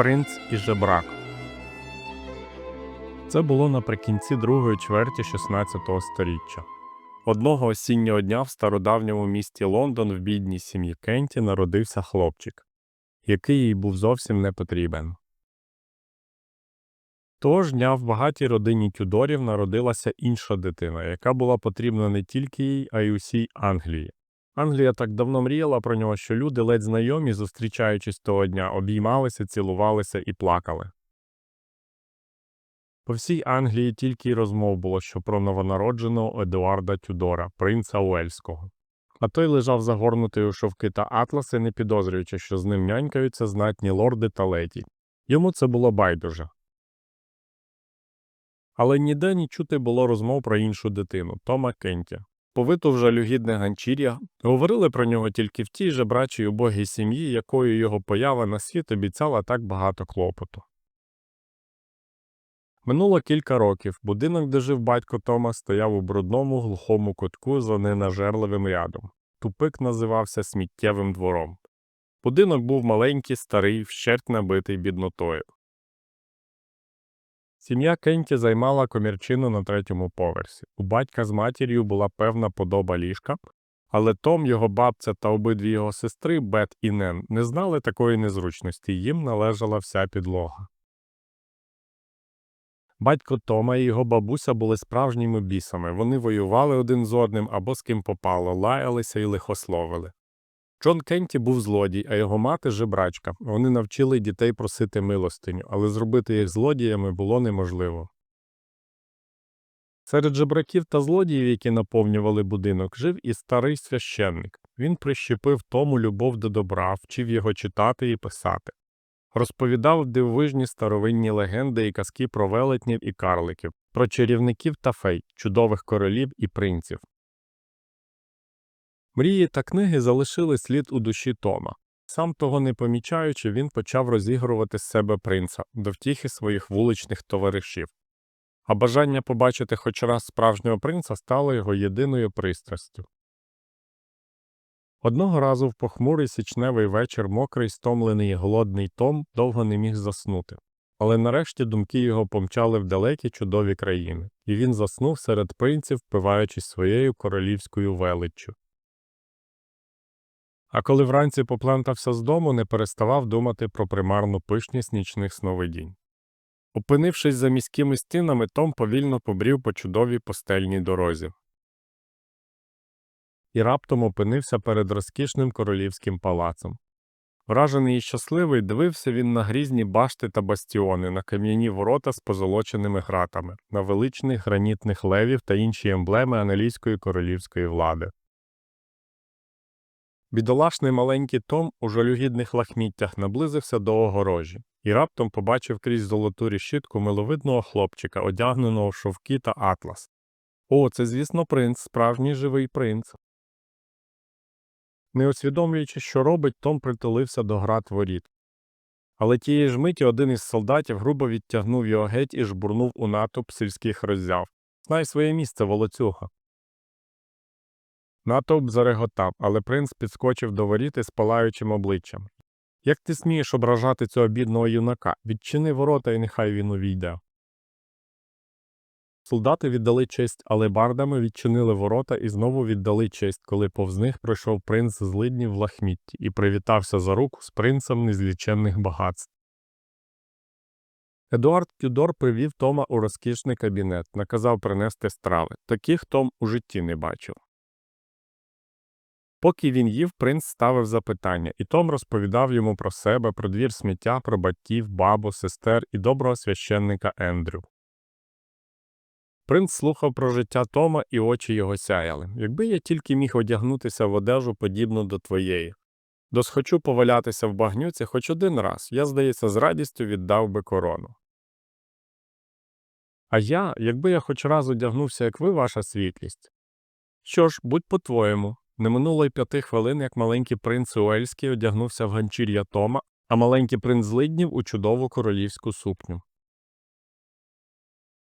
Принц і жебрак. Це було наприкінці другої чверті 16 століття. Одного осіннього дня в стародавньому місті Лондон в бідній сім'ї Кенті народився хлопчик, який їй був зовсім не потрібен. Того ж дня в багатій родині Тюдорів народилася інша дитина, яка була потрібна не тільки їй, а й усій Англії. Англія так давно мріяла про нього, що люди, ледь знайомі, зустрічаючись того дня, обіймалися, цілувалися і плакали. По всій Англії тільки й розмов було, що про новонародженого Едуарда Тюдора, принца Уельського. А той лежав загорнутий у шовки та атласи, не підозрюючи, що з ним нянькаються знатні лорди та леді. Йому це було байдуже. Але ніде не чути було розмов про іншу дитину Тома Кенті. Повиту в жалюгідне ганчір'я, говорили про нього тільки в тій же брачій убогій сім'ї, якою його поява на світ обіцяла так багато клопоту. Минуло кілька років. Будинок, де жив батько Тома, стояв у брудному глухому кутку за ненажерливим рядом. Тупик називався сміттєвим двором. Будинок був маленький, старий, вщерть набитий біднотою. Сім'я Кенті займала комірчину на третьому поверсі. У батька з матір'ю була певна подоба ліжка, але Том, його бабця та обидві його сестри, Бет і Нен, не знали такої незручності, їм належала вся підлога. Батько Тома і його бабуся були справжніми бісами. Вони воювали один з одним або з ким попало, лаялися і лихословили. Джон Кенті був злодій, а його мати жебрачка. Вони навчили дітей просити милостиню, але зробити їх злодіями було неможливо. Серед жебраків та злодіїв, які наповнювали будинок, жив і старий священник. Він прищепив тому любов до добра, вчив його читати і писати. Розповідав дивовижні старовинні легенди і казки про велетнів і карликів, про чарівників та фей, чудових королів і принців. Мрії та книги залишили слід у душі Тома. Сам того не помічаючи, він почав розігрувати з себе принца до втіхи своїх вуличних товаришів. А бажання побачити хоч раз справжнього принца стало його єдиною пристрастю. Одного разу в похмурий січневий вечір мокрий, стомлений і голодний Том довго не міг заснути. Але нарешті думки його помчали в далекі чудові країни, і він заснув серед принців, впиваючись своєю королівською величчю. А коли вранці поплентався з дому, не переставав думати про примарну пишність нічних сновидінь. Опинившись за міськими стінами, Том повільно побрів по чудовій постельній дорозі. І раптом опинився перед розкішним королівським палацом. Вражений і щасливий, дивився він на грізні башти та бастіони, на кам'яні ворота з позолоченими гратами, на величних гранітних левів та інші емблеми англійської королівської влади. Бідолашний маленький Том у жалюгідних лахміттях наблизився до огорожі і раптом побачив крізь золоту рішітку миловидного хлопчика, одягненого в шовки та атлас. О, це, звісно, принц, справжній живий принц. Не усвідомлюючи, що робить, Том притулився до град воріт. Але тієї ж миті один із солдатів грубо відтягнув його геть і жбурнув у натовп сільських роззяв. Знай своє місце, волоцюга. Натовп зареготав, але принц підскочив до воріт із палаючим обличчям. Як ти смієш ображати цього бідного юнака? Відчини ворота і нехай він увійде. Солдати віддали честь, але бардами відчинили ворота і знову віддали честь, коли повз них пройшов принц з в лахмітті і привітався за руку з принцем незліченних багатств. Едуард Тюдор привів Тома у розкішний кабінет, наказав принести страви. Таких Том у житті не бачив. Поки він їв, принц ставив запитання, і Том розповідав йому про себе, про двір сміття, про батьків, бабу, сестер і доброго священника Ендрю. Принц слухав про життя Тома, і очі його сяяли. Якби я тільки міг одягнутися в одежу, подібну до твоєї. Досхочу повалятися в багнюці хоч один раз, я, здається, з радістю віддав би корону. А я, якби я хоч раз одягнувся, як ви, ваша світлість. Що ж, будь по-твоєму, не минуло й п'яти хвилин, як маленький принц Уельський одягнувся в ганчір'я Тома, а маленький принц Злиднів у чудову королівську сукню.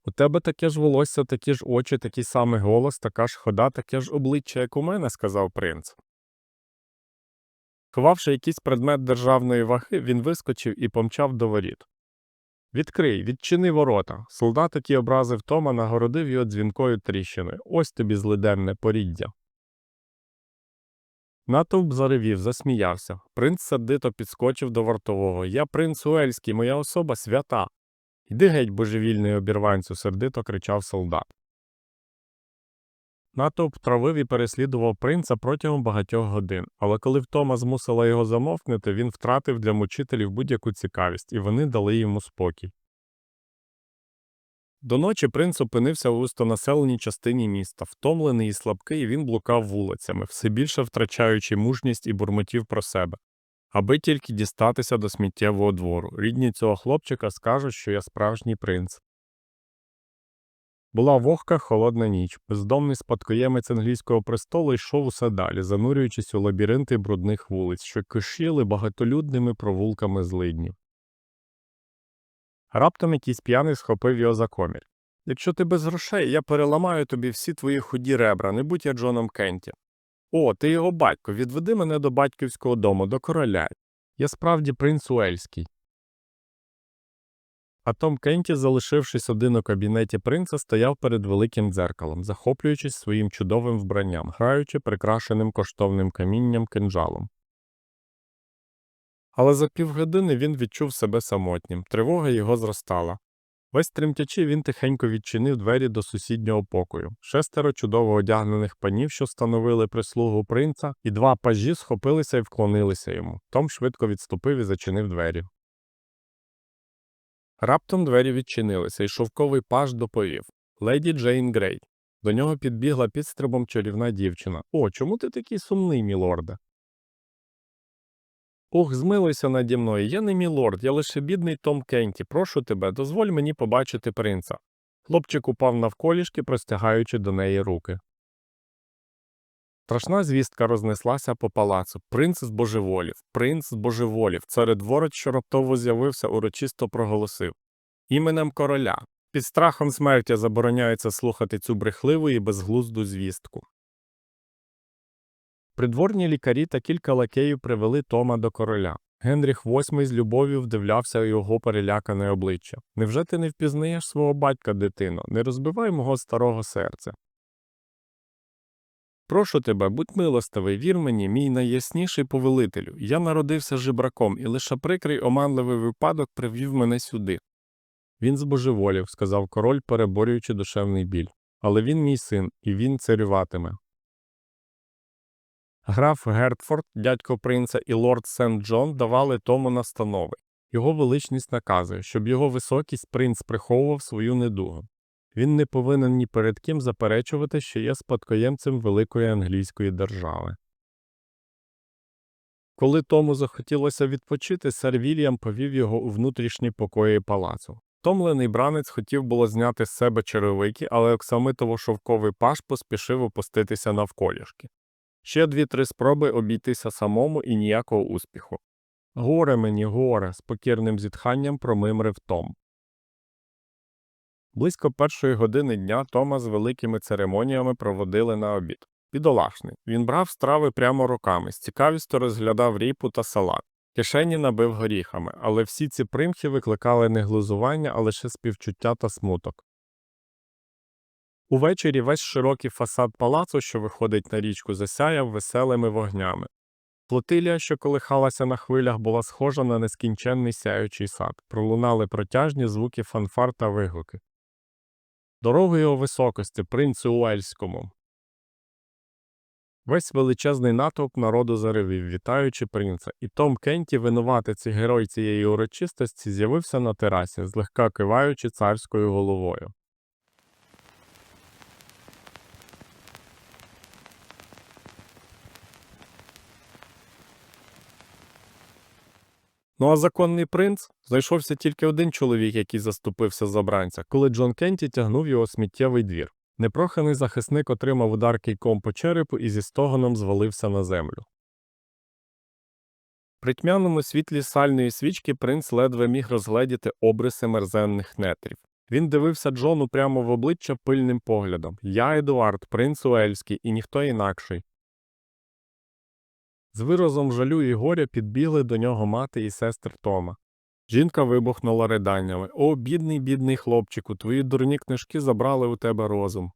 У тебе таке ж волосся, такі ж очі, такий самий голос, така ж хода, таке ж обличчя, як у мене, сказав принц. Сховавши якийсь предмет державної ваги, він вискочив і помчав до воріт. Відкрий, відчини ворота. Солдат, який образив Тома, нагородив його дзвінкою тріщиною. Ось тобі злиденне поріддя. Натовп заревів, засміявся. Принц сердито підскочив до вартового. Я принц Уельський, моя особа свята. Йди геть, божевільний обірванцю, сердито кричав солдат. Натовп травив і переслідував принца протягом багатьох годин, але коли втома змусила його замовкнути, він втратив для мучителів будь-яку цікавість, і вони дали йому спокій. До ночі принц опинився у густонаселеній частині міста. Втомлений і слабкий, він блукав вулицями, все більше втрачаючи мужність і бурмотів про себе. Аби тільки дістатися до сміттєвого двору. Рідні цього хлопчика скажуть, що я справжній принц. Була вогка холодна ніч. Бездомний спадкоємець англійського престолу йшов усе далі, занурюючись у лабіринти брудних вулиць, що кишіли багатолюдними провулками злиднів. Раптом якийсь п'яний схопив його за комір. Якщо ти без грошей, я переламаю тобі всі твої худі ребра, не будь я Джоном Кенті. О, ти його батько, відведи мене до батьківського дому, до короля. Я справді принц Уельський. А Том Кенті, залишившись один у кабінеті принца, стояв перед великим дзеркалом, захоплюючись своїм чудовим вбранням, граючи прикрашеним коштовним камінням кинджалом. Але за півгодини він відчув себе самотнім, тривога його зростала. Весь тремтячи, він тихенько відчинив двері до сусіднього покою. Шестеро чудово одягнених панів, що становили прислугу принца, і два пажі схопилися і вклонилися йому. Том швидко відступив і зачинив двері. Раптом двері відчинилися, і шовковий паж доповів Леді Джейн Грей. До нього підбігла підстрибом чарівна дівчина. О, чому ти такий сумний, мілорде? Ох, змилуйся наді мною, я не мілорд, я лише бідний Том Кенті. Прошу тебе, дозволь мені побачити принца. Хлопчик упав навколішки, простягаючи до неї руки. Страшна звістка рознеслася по палацу. Принц збожеволів, принц збожеволів. Царедворець, що раптово з'явився, урочисто проголосив. Іменем короля. Під страхом смерті забороняється слухати цю брехливу і безглузду звістку. Придворні лікарі та кілька лакеїв привели Тома до короля. Генріх VIII з любов'ю вдивлявся у його перелякане обличчя. Невже ти не впізнаєш свого батька, дитино? Не розбивай мого старого серця. Прошу тебе, будь милостивий, вір мені, мій найясніший повелителю. Я народився жебраком, і лише прикрий оманливий випадок привів мене сюди. Він збожеволів, сказав король, переборюючи душевний біль. Але він мій син, і він царюватиме. Граф Гертфорд, дядько принца і лорд Сент Джон давали тому настанови. Його величність наказує, щоб його високість принц приховував свою недугу. Він не повинен ні перед ким заперечувати, що є спадкоємцем великої англійської держави. Коли тому захотілося відпочити, сер Вільям повів його у внутрішні покої палацу. Томлений бранець хотів було зняти з себе черевики, але оксамитово-шовковий паш поспішив опуститися навколішки. Ще дві-три спроби обійтися самому і ніякого успіху. Горе мені, горе, з покірним зітханням промимрив Том. Близько першої години дня Тома з великими церемоніями проводили на обід. Бідолашний. Він брав страви прямо руками, з цікавістю розглядав ріпу та салат. Кишені набив горіхами, але всі ці примхи викликали не глузування, а лише співчуття та смуток. Увечері весь широкий фасад палацу, що виходить на річку, засяяв веселими вогнями. Флотилія, що колихалася на хвилях, була схожа на нескінченний сяючий сад. Пролунали протяжні звуки фанфар та вигуки. Дорогою його високості, принцу Уельському. Весь величезний натовп народу заревів, вітаючи принца, і Том Кенті, винуватець і герой цієї урочистості, з'явився на терасі, злегка киваючи царською головою. Ну а законний принц знайшовся тільки один чоловік, який заступився за бранця, коли Джон Кенті тягнув його сміттєвий двір. Непроханий захисник отримав удар кійком по черепу і зі стогоном звалився на землю. При тьмяному світлі сальної свічки принц ледве міг розгледіти обриси мерзенних нетрів. Він дивився Джону прямо в обличчя пильним поглядом. Я Едуард, принц Уельський, і ніхто інакший. З виразом жалю і горя підбігли до нього мати і сестри Тома. Жінка вибухнула riданнями. О, бідний, бідний хлопчику, твої дурні книжки забрали у тебе розум.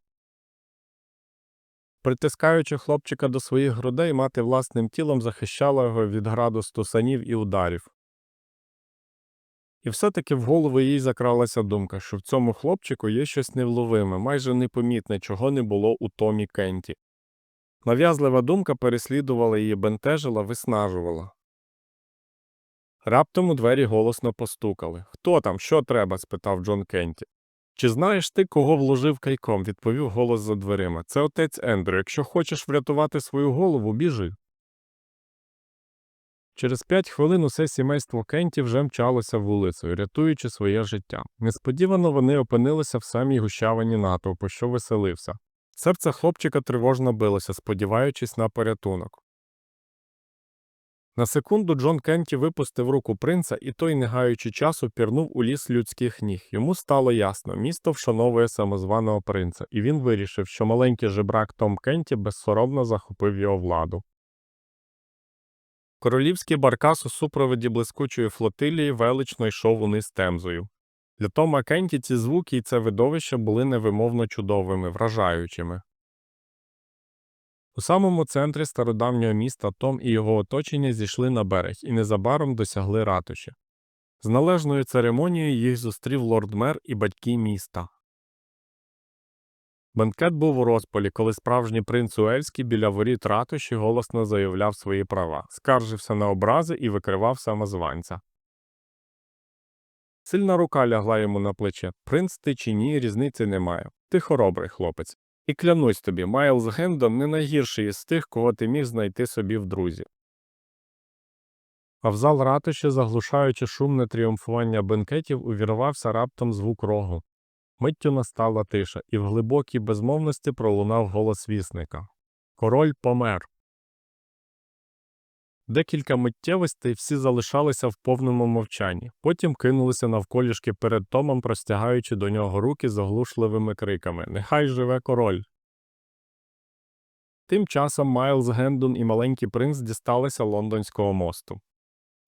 Притискаючи хлопчика до своїх грудей, мати власним тілом захищала його від граду стусанів і ударів. І все-таки в голову їй закралася думка, що в цьому хлопчику є щось невловиме, майже непомітне, чого не було у Томі Кенті. Нав'язлива думка переслідувала її, бентежила, виснажувала. Раптом у двері голосно постукали. Хто там, що треба? спитав Джон Кенті. Чи знаєш ти, кого вложив кайком? відповів голос за дверима. Це отець Ендрю. Якщо хочеш врятувати свою голову, біжи. Через п'ять хвилин усе сімейство Кенті вже мчалося вулицею, рятуючи своє життя. Несподівано вони опинилися в самій гущавині натовпу, що веселився. Серце хлопчика тривожно билося, сподіваючись на порятунок. На секунду Джон Кенті випустив руку принца, і той, не гаючи часу, пірнув у ліс людських ніг. Йому стало ясно, місто вшановує самозваного принца, і він вирішив, що маленький жебрак Том Кенті безсоромно захопив його владу. Королівський баркас у супроводі блискучої флотилії велично йшов униз темзою. Для Тома Кенті ці звуки і це видовище були невимовно чудовими, вражаючими. У самому центрі стародавнього міста Том і його оточення зійшли на берег і незабаром досягли ратуші. З належною церемонією їх зустрів лорд-мер і батьки міста. Бенкет був у розпалі, коли справжній принц Уельський біля воріт ратуші голосно заявляв свої права, скаржився на образи і викривав самозванця. Сильна рука лягла йому на плече. Принц ти чи ні, різниці немає. Ти хоробрий хлопець. І клянусь тобі, Майлз Гендон не найгірший із тих, кого ти міг знайти собі в друзі. А в зал ратуші, заглушаючи шумне тріумфування бенкетів, увірвався раптом звук рогу. Миттю настала тиша, і в глибокій безмовності пролунав голос вісника. Король помер. Декілька миттєвостей всі залишалися в повному мовчанні, потім кинулися навколішки перед Томом, простягаючи до нього руки з оглушливими криками Нехай живе король. Тим часом Майлз Гендон і маленький принц дісталися лондонського мосту.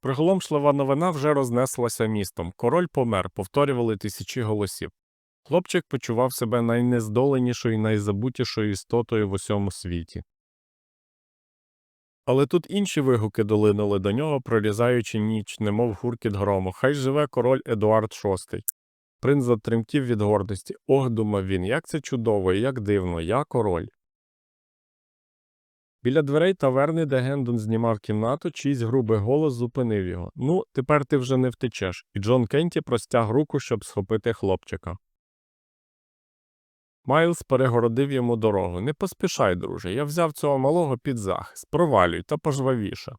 Приголомшлива новина вже рознеслася містом. Король помер, повторювали тисячі голосів. Хлопчик почував себе найнездоленішою і найзабутішою істотою в усьому світі. Але тут інші вигуки долинули до нього, прорізаючи ніч, немов гуркіт грому. Хай живе король Едуард VI. Принц затремтів від гордості. Ох, думав він, як це чудово і як дивно, я король. Біля дверей таверни, де Гендон знімав кімнату, чийсь грубий голос зупинив його. Ну, тепер ти вже не втечеш, і Джон Кенті простяг руку, щоб схопити хлопчика. Майлз перегородив йому дорогу. Не поспішай, друже, я взяв цього малого під захист. Провалюй та пожвавіше.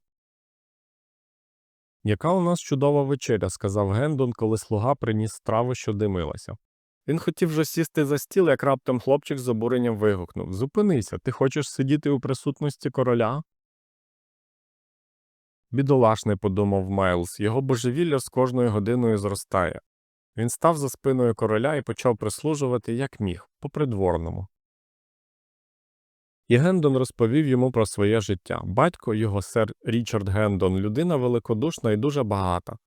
Яка у нас чудова вечеря, сказав Гендон, коли слуга приніс страву, що димилася. Він хотів вже сісти за стіл, як раптом хлопчик з обуренням вигукнув Зупинися, ти хочеш сидіти у присутності короля? Бідолашний, подумав Майлз, його божевілля з кожною годиною зростає. Він став за спиною короля і почав прислужувати, як міг, по придворному. І Гендон розповів йому про своє життя. Батько, його сер Річард Гендон, людина великодушна і дуже багата.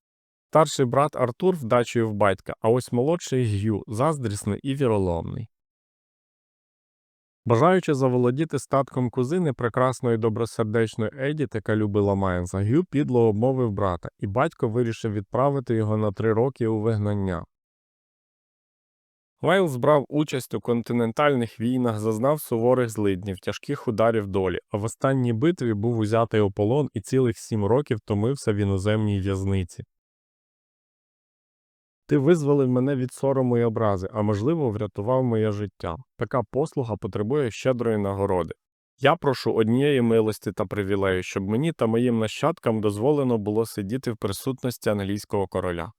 Старший брат Артур вдачею в батька, а ось молодший Г'ю заздрісний і віроломний. Бажаючи заволодіти статком кузини прекрасної добросердечної Еді, яка любила Майлза, Г'ю підло обмовив брата, і батько вирішив відправити його на три роки у вигнання. Майлз брав участь у континентальних війнах, зазнав суворих злиднів, тяжких ударів долі, а в останній битві був узятий у полон і цілих сім років томився в іноземній в'язниці. Ти визволив мене від сорому і образи, а можливо, врятував моє життя. Така послуга потребує щедрої нагороди. Я прошу однієї милості та привілею, щоб мені та моїм нащадкам дозволено було сидіти в присутності англійського короля.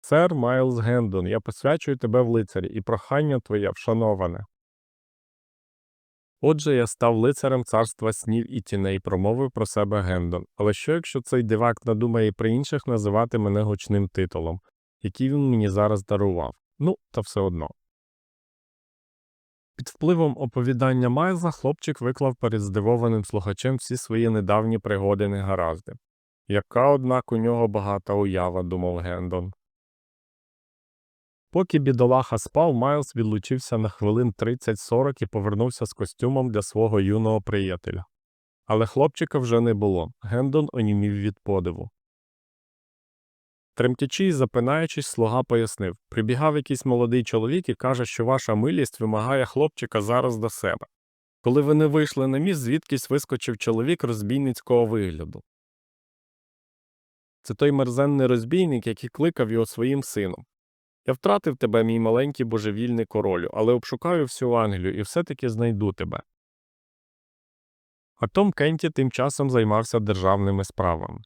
Сер Майлз Гендон, я посвячую тебе в лицарі, і прохання твоє вшановане. Отже, я став лицарем царства снів і тіней, промовив про себе Гендон. Але що якщо цей дивак надумає при інших називати мене гучним титулом, який він мені зараз дарував? Ну, та все одно. Під впливом оповідання Майлза хлопчик виклав перед здивованим слухачем всі свої недавні пригоди негаразди. Яка, однак, у нього багата уява, думав Гендон. Поки бідолаха спав, Майлз відлучився на хвилин 30-40 і повернувся з костюмом для свого юного приятеля. Але хлопчика вже не було. Гендон онімів від подиву. Тремтячи і запинаючись, слуга пояснив прибігав якийсь молодий чоловік і каже, що ваша милість вимагає хлопчика зараз до себе. Коли вони вийшли на міст, звідкись вискочив чоловік розбійницького вигляду. Це той мерзенний розбійник, який кликав його своїм сином. Я втратив тебе, мій маленький божевільний королю, але обшукаю всю Англію і все-таки знайду тебе. А Том Кенті тим часом займався державними справами.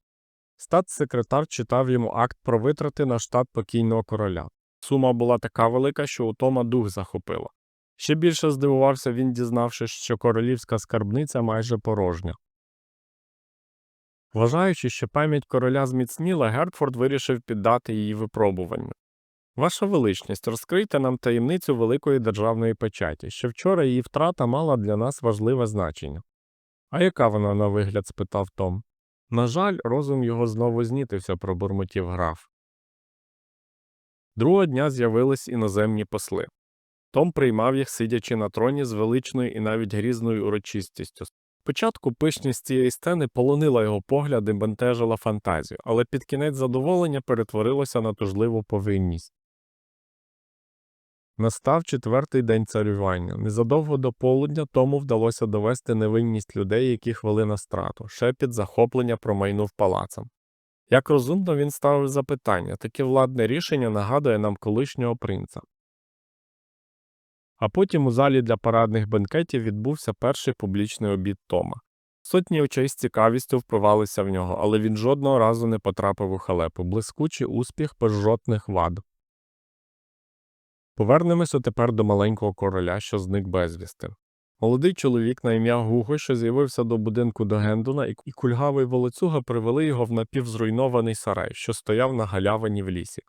Статс-секретар читав йому акт про витрати на штат покійного короля. Сума була така велика, що у Тома дух захопила. Ще більше здивувався він, дізнавшись, що королівська скарбниця майже порожня. Вважаючи, що пам'ять короля зміцніла, Гертфорд вирішив піддати її випробуванню. Ваша величність, розкрийте нам таємницю великої державної печаті, що вчора її втрата мала для нас важливе значення. А яка вона на вигляд? спитав Том. На жаль, розум його знову знітився, пробурмотів граф. Другого дня з'явились іноземні посли. Том приймав їх, сидячи на троні з величною і навіть грізною урочистістю. Спочатку пишність цієї сцени полонила його погляд і бентежила фантазію, але під кінець задоволення перетворилося на тужливу повинність. Настав четвертий день царювання. Незадовго до полудня тому вдалося довести невинність людей, які хвели на страту, шепіт захоплення промайнув палацом. Як розумно він ставив запитання, таке владне рішення нагадує нам колишнього принца. А потім у залі для парадних бенкетів відбувся перший публічний обід Тома. Сотні очей з цікавістю впивалися в нього, але він жодного разу не потрапив у халепу, блискучий успіх без жодних вад. Повернемося тепер до маленького короля, що зник безвісти. Молодий чоловік на ім'я Гуго, що з'явився до будинку до Гендона, і кульгавий волоцюга привели його в напівзруйнований сарай, що стояв на галявині в лісі.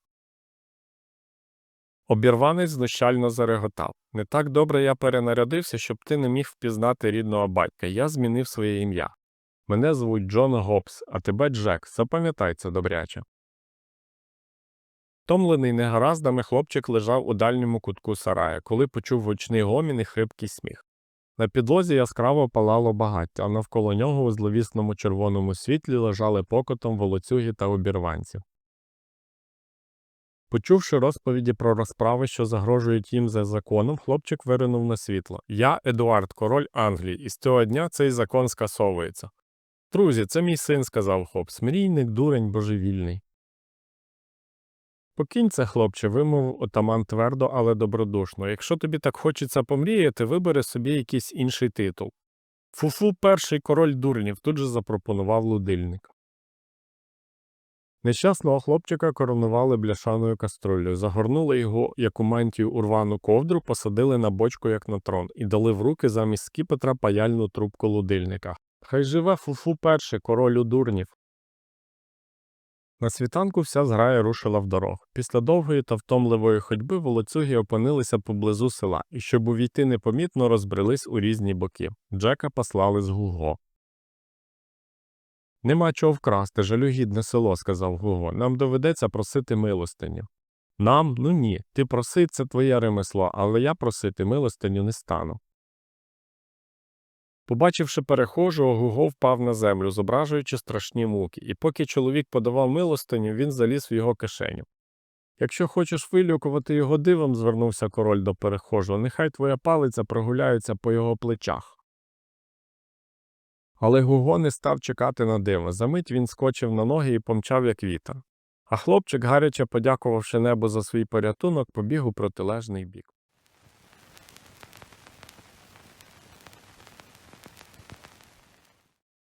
Обірванець знущально зареготав. Не так добре я перенарядився, щоб ти не міг впізнати рідного батька. Я змінив своє ім'я. Мене звуть Джон Гобс, а тебе Джек. Запам'ятай це добряче. Томлений негараздами хлопчик лежав у дальньому кутку сарая, коли почув гучний гомін і хрипкий сміх. На підлозі яскраво палало багаття, а навколо нього у зловісному червоному світлі лежали покотом волоцюги та обірванців. Почувши розповіді про розправи, що загрожують їм за законом, хлопчик виринув на світло. Я Едуард, король Англії, і з цього дня цей закон скасовується. Друзі, це мій син, сказав Хопс. Мрійник, дурень, божевільний. Покинь це, хлопче, вимовив отаман твердо, але добродушно. Якщо тобі так хочеться помріяти, вибери собі якийсь інший титул. Фуфу перший король дурнів тут же запропонував лудильник. Нещасного хлопчика коронували бляшаною каструлею, загорнули його, як у мантію урвану ковдру, посадили на бочку, як на трон, і дали в руки замість скіпетра паяльну трубку лудильника. Хай живе фуфу перший король дурнів. На світанку вся зграя рушила в дорогу. Після довгої та втомливої ходьби волоцюги опинилися поблизу села і, щоб увійти непомітно, розбрелись у різні боки. Джека послали з Гуго. Нема чого вкрасти, жалюгідне село, сказав Гуго. Нам доведеться просити милостиню. Нам? Ну ні. Ти проси, це твоє ремесло, але я просити милостиню не стану. Побачивши перехожого, Гуго впав на землю, зображуючи страшні муки, і поки чоловік подавав милостиню, він заліз в його кишеню. Якщо хочеш вилікувати його дивом, звернувся король до перехожого, нехай твоя палиця прогуляється по його плечах. Але Гуго не став чекати на диво. Замить він скочив на ноги і помчав, як вітер. А хлопчик, гаряче подякувавши небу за свій порятунок, побіг у протилежний бік.